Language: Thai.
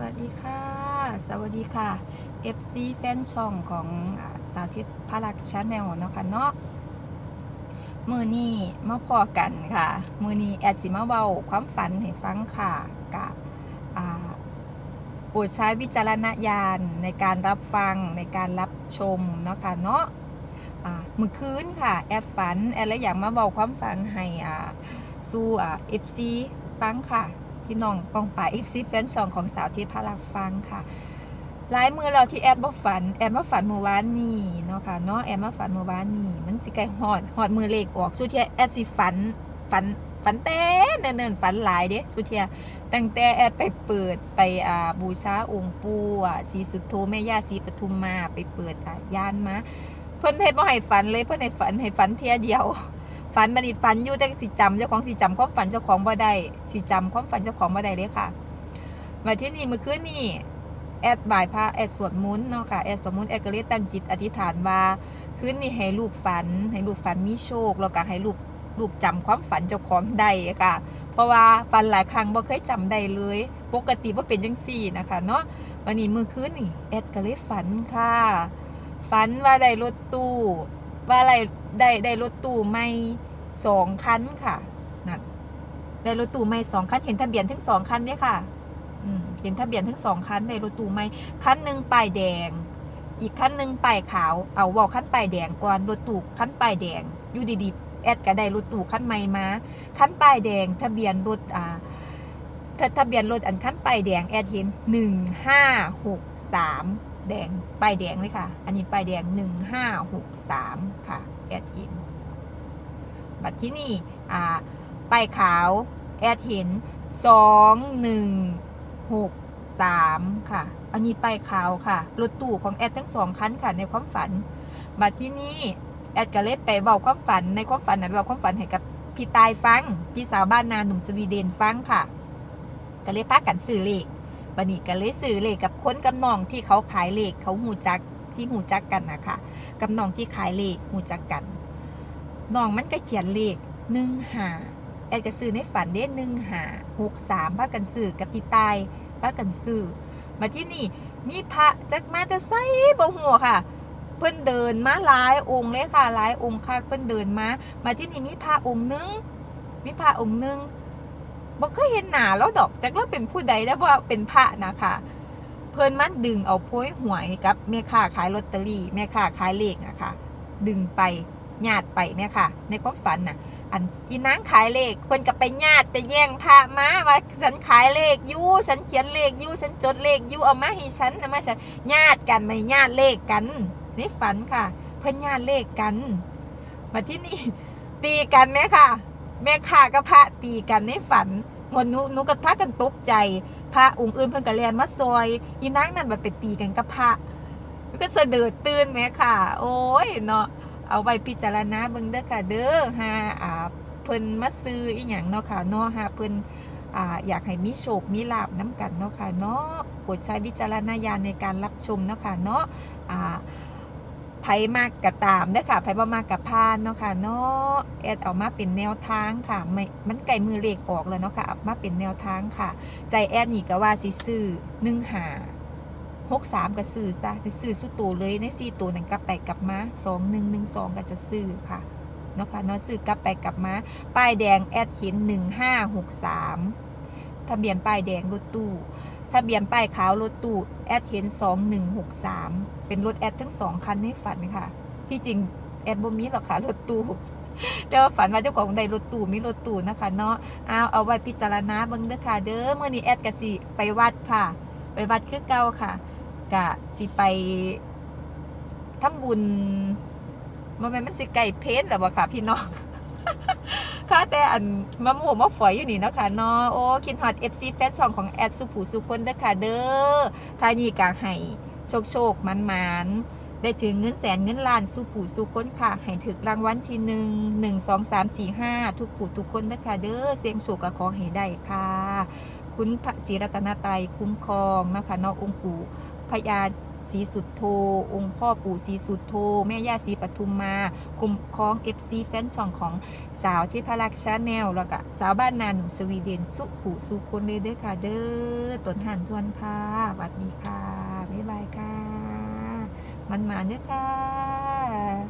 วัสดีค่ะ สวัสดีค่ะ FC แฟนช่องของสาวทิพย์พารักชาแนลเนาะค่ะเนาะมือนี้มาพอกันค่ะ มือนี้แอดสิมาเบาความฝันให้ฟังค่ะกับโปรดใช้วิจารณญาณในการรับฟังในการรับชมเนาะค่ะเนาะมือคืนค่ะแอดฝันแอดเลยอยากมาเบาความฝันให้อ่าสู้อ่า FC ฟังค่ะ พี่น้องป้องป่า FC แฟนช่องของสาวที่พารักฟังค่ะหลายมือเราที่แอดบ่ฝันแอดมาฝันเมื่อวานนี้เนาะค่ะเนาะแอดมาฝันเมื่อวานนี้มันสิใกล้ฮอดฮอดมือเลขออกสุเทียแอดสิฝันฝันฝันแต่เนิ่นๆฝันหลายเด้สุเทียตั้งแต่แอดไปเปิดไปอ่าบูชาองค์ปู่อะศรีสุโธแม่ย่าศรีปทุมมาไปเปิดอะยานมาเพิ่นเฮ็ดบ่ให้ฝันเลยเพิ่นให้ฝันให้ฝันเทียเดียว ฝันบัดนี้ฝันอยู่แต่สิจำเจ้าของสิจำความฝันเจ้าของบ่ได้สิจำความฝันเจ้าของบ่ได้เลยค่ะมาที่นี่เมื่อคืนนี้แอดบ่ายพระแอดสวดมนต์เนาะค่ะแอดสวดมนต์แอดก็เลยตั้งจิตอธิษฐานว่าคืนนี้ให้ลูกฝัน ให้ลูกฝันมีโชคแล้วก็ให้ลูกลูกจำความฝันเจ้าของได้ค่ะ เพราะว่าฝันหลายครั้งบ่เคยจำได้เลย ปกติบ่าเป็นจังซี่นะคะเนาะวันนี้มือคืนนี่แอดก็เลยฝันค่ะ ฝันว่าได้รถตู้ ว่าอะไรได้ได้รถตู้ไม่สองคันค่ะนั่นได้รถตู้ไม่สองคันเห็นทะเบียนทั้งสองคันเนี่ยค่ะอืมเห็นทะเบียนทั้งสองคันได้รถตู้ไม่คันหนึ่งป้ายแดง อีกคันหนึ่งป้ายขาวเอาบอกคันป้ายแดงก่อนรถตู้คันป้ายแดงอยู่ดีๆแอดก็ได้รถตู้คันใหม่มาคันป้ายแดง ทะเบียนรถอ่าทะทะเบียนรถอันคันป้ายแดงแอดเห็นหนึ่งห้าหกสาม แดงป้ายแดงเลยค่ะ อันนี้ป้ายแดงหนึ่งห้าหกสามค่ะแอดเห็นบัตรที่นี่อ่าป้ายขาวแอดเห็นสองหนึ่งหกสามค่ะ อันนี้ป้ายขาวค่ะ รถตู้ของแอดทั้งสองคันค่ะ ในความฝัน บัตรที่นี่แอดก็เลยไปบอกความฝันในความฝันนะไปบอกความฝันให้กับพี่ตายฟัง พี่สาวบ้านนาหนุ่มสวีเดนฟังค่ะ ก็เลยพากันซื้อเลข บันนี้ก็เลยซื้อเลขกับคนกับน้องที่เขาขายเลขเขาหูจักที่หูจักกันนะคะกับน้องที่ขายเลขหูจักกันน้องมันก็เขียนเลขหนึ่งหาแอดก็ซื้อในฝันเด้หนึ่งหาหกสามพากันซื้อกับพี่ตายพากันซื้อมาที่นี่มีพระจักมาจะใส่บ่หัวค่ะ เพิ่นเดินมาหลายองค์เลยค่ะหลายองค์ค่ะเพิ่นเดินมา มาที่นี่มีพระองค์หนึงมีพระองค์หนึง บ่เคยเห็นหน้าแล้วดอกจักแล้วเป็นผู้ใดแล้วว่าเป็นพระนะคะเพิ่นมันดึงเอาโพยหวยกับแม่ค้าขายลอตเตอรี่แม่ค้าขายเลขอะค่ะดึงไปญาติไปแม่ค่ะ ในความฝันน่ะ อันอีนางขายเลขเพิ่นก็ไปญาติไปแย่งพระมาว่าฉันขายเลขยู่ฉันเขียนเลขยู่ฉันจดเลขยู่เอามาให้ฉันเอามาฉันญาติกันไม่ญาติเลขกันในฝันค่ะ เพิ่นญาติเลขกันมาที่นี่ตีกันไหมค่ะ แม่ค้ากับพระตีกันในฝันมดนูหนูกับพระกันตกใจ พระองค์อื่นเพิ่นก็เรียนมาซอยอีนางนั่นมาไปตีกันกับพระก็เสดิดตื่นไหมค่ะ โอ้ยเนาะเอาไว้พิจารณาเบิ่งเด้อค่ะเด้อหาอ่าเพิ่นมาซื้ออีหยังเนาะค่ะเนาะหาเพิ่นอ่าอยากให้มีโชคมีลาบน้ำกันเนาะค่ะเนาะโปรดใช้วิจารณญาณในการรับชมเนาะค่ะเนาะอ่า ไผมากกะตามเด้ค่ะไผบ่มากกะพานเนาะค่ะเนาะแอดเอามาเป็นแนวทางค่ะไม่มันไกลมือเลขออกแล้วเนาะค่ะเอามาเป็นแนวทางค่ะ ใจแอดนี่ก็ว่าสิซื้อ1 5หกสามก็ซื้อซะสิซื้อสุดตัวเลยในสี่ตัวนั้นกลับไปกลับมาสองหนึ่งหนึ่งสองก็จะซื้อค่ะเนาะค่ะเนาะซื้อกลับไปกลับมาป้ายแดงแอดเห็นหนึ่งห้าหกสามทะเบียนป้ายแดงรถตู้ ทะเบียนป้ายขาวรถตู้แอดเห็นสองหนึ่งหกสามเป็นรถแอดทั้งสองคันในฝันค่ะ ที่จริงแอดบ่มีหรอกค่ะรถตู้แต่ว่าฝันว่าเจ้าของได้รถตู้มีรถตู้นะคะเนาะเอาเอาไว้พิจารณาเบิ่งเด้อค่ะ เด้อเมื่อนี้แอดกะสิไปวัดค่ะ ไปวัดคือเก่าค่ะกะสิไปทำบุญมันแม่นมันสิไก่เพชรหรอวะค่ะพี่น้อง ค่ะแต่อันมะม่วงมะฝอยอยู่นี่นะคะเนาะโอ้คินฮอต FC แฟนช่องของแอดสุผูสุคนเด้อค่ะเด้อทายนี่กะให้โชคโชคมันมันได้ถึงเงินแสนเงินล้านสุผูสุคนค่ะ ให้ถึกรางวัลที่หนึ่งหนึ่งสองสามสี่ห้าทุกผู้ทุกคนเด้อค่ะเด้อเสียงโชคกะขอให้ได้ค่ะ คุณพระศรีรัตนตรัยคุ้มครองนะคะนาะองค์ปู่พญา ศรีสุดโท องค์พ่อปู่ศรีสุดโท แม่ย่าศรีปทุมมาคุ้มครองเอฟซีแฟนช่องของสาวที่พลักชาแนลแล้วก็สาวบ้านนาหนุ่มสวีเดนสุผู้สุคนเลยเด้อค่ะเด้อต้นหันทวนค่ะสวัสดีค่ะ บ๊ายบายค่ะ มันมาเด้อค่ะ